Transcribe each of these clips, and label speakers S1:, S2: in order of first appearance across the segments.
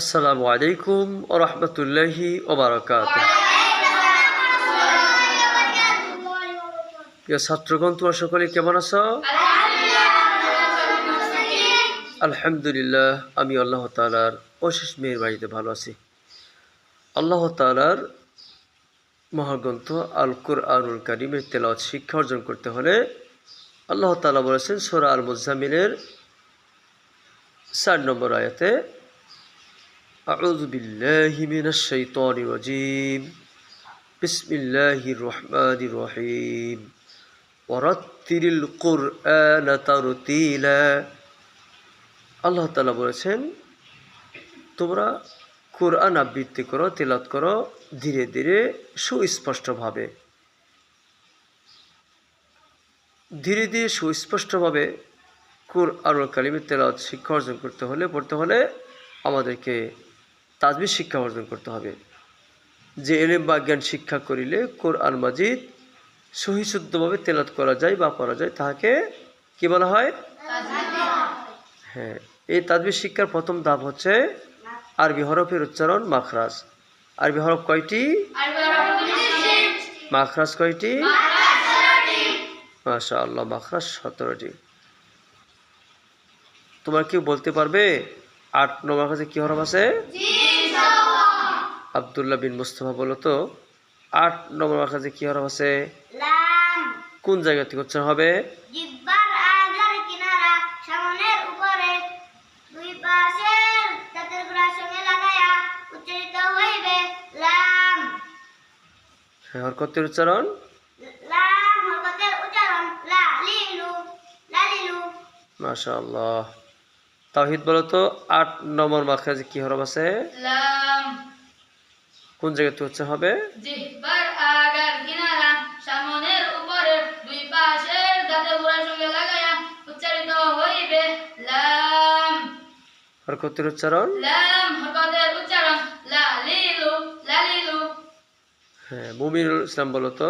S1: আসসালামু আলাইকুম ও রহমতুল্লাহি ওবরাকাত ছাত্রগণ, তোমরা সকলে কেমন আছো? আলহামদুলিল্লাহ, আমি আল্লাহ তালার অশেষ মেয়ের বাড়িতে ভালো আছি। আল্লাহ তালার মহাগ্রন্থ আল কুরআনুল কারিমের তেলাওয়াত শিক্ষা অর্জন করতে হলে আল্লাহ তালা বলেছেন, সোরা আল মুজামিনের চার নম্বর আয়াতে أعوذ بالله من الشيطان الرجيم بسم الله الرحمن الرحيم ورتل القرآن ترتيلا আল্লাহ তালা বলেছেন তোমরা কোরআন আবৃত্তি করো তেলাত করো ধীরে ধীরে সুস্পষ্টভাবে ধীরে ধীরে সুস্পষ্টভাবে কোরআন কালিমের তেলাওয়াত শিক্ষা অর্জন করতে হলে পড়তে হলে আমাদেরকে তাজবির শিক্ষা অর্জন করতে হবে। যে এলেম বা জ্ঞান শিক্ষা করিলে কোরআন মাজিদ সহিশুদ্ধভাবে তেলাত করা যায় বা পড়া যায় তাহাকে কি বলা হয়? হ্যাঁ এই তাজবির শিক্ষার প্রথম ধাপ হচ্ছে আরবি হরফের উচ্চারণ মাখরাজ। আরবি হরফ কয়টি? মাখরাজ কয়টি? মাশা আল্লাহ মাখরাজ সতেরোটি। তোমার কেউ বলতে পারবে? আট নম্বর কাছে কি হরফ আছে? আবদুল্লাহ বিন মুস্তফা বলো তো আট নম্বর কাছে কি হরফ আছে? কোন জায়গা থেকে উচ্চারণ হবে?
S2: জিব্বার আগার কিনারা সামনের উপরে। দুই পাশের দাঁতের গোড়ার সঙ্গে লাগায়া উচ্চারিত হইবে লাম।
S1: হরকতের উচ্চারণ?
S2: লাম হরকতের উচ্চারণ লা লিলু লালিলু।
S1: মাশা আল্লাহ তাহিদ বলো তো আট নম্বর মাখাজে কি হরফ আছে?
S3: লাম।
S1: কোন জায়গাতে উচ্চারণ হবে?
S3: সামনের উপরে দুই পাশের দাঁতে গোড়ার সঙ্গে লাগায়া উচ্চারিত হইবে লাম।
S1: হরকতের উচ্চারণ?
S3: লাম হরকতের উচ্চারণ। লালিলু লালিলু।
S1: হ্যাঁ মুমিনুল ইসলাম বলো তো।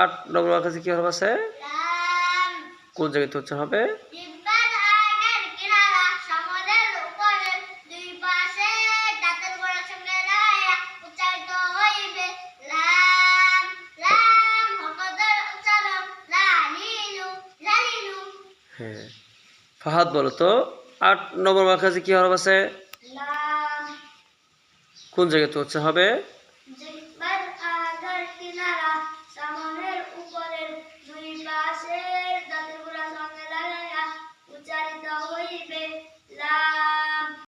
S1: আট নম্বর মাখাজে কি হরফ আছে?
S2: লাম।
S1: কোন জায়গাতে উচ্চারণ হবে
S2: জিব্বার আগার কিনারা সামনের উপরে দুই পাশের দাঁতের গোড়ার সঙ্গে লাগায়া উচ্চারিত হইবে লাম লাম হরকতের উচ্চারণ লা লিলু লালিলু
S1: হ্যাঁ। ফাহাদ বলো তো আট নম্বর মাখাজে কি হরফ আছে? কোন জায়গাতে হচ্ছে হবে?